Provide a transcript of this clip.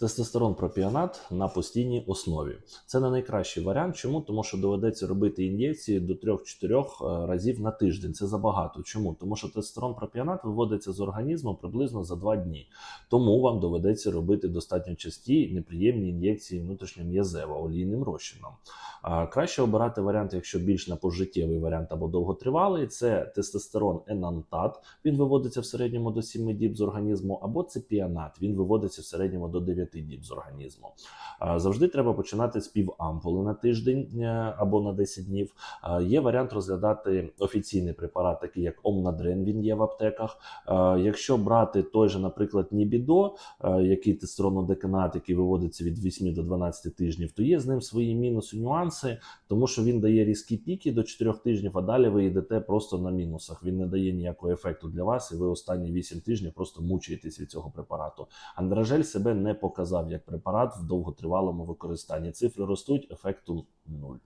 Тестостерон пропіонат на постійній основі. Це не найкращий варіант. Чому? Тому що доведеться робити ін'єкції до 3-4 разів на тиждень. Це забагато. Чому? Тому що тестостерон пропіонат виводиться з організму приблизно за 2 дні. Тому вам доведеться робити достатньо часті неприємні ін'єкції внутрішньом'язево олійним розчином. Краще обирати варіант, якщо більш на пожиттєвий варіант або довготривалий. Це тестостерон енантат. Він виводиться в середньому до 7 діб з організму, або це піанат. Він виводиться в середньому до 9 діб з організму. Завжди треба починати з пів ампули на тиждень е, або на 10 днів. Є варіант розглядати офіційний препарат, такий як Омнадрен. Він є в аптеках. Якщо брати той же, наприклад, Нібідо, е, який тестостеронодеканат, який виводиться від 8 до 12 тижнів, то є з ним свої мінуси, нюанси, тому що він дає різкі піки до 4 тижнів, а далі ви йдете просто на мінусах. Він не дає ніякого ефекту для вас, і ви останні 8 тижнів просто мучаєтесь від цього препарату. Андражель себе не показав як препарат в довготривалому використанні. Цифри ростуть, ефекту нуль.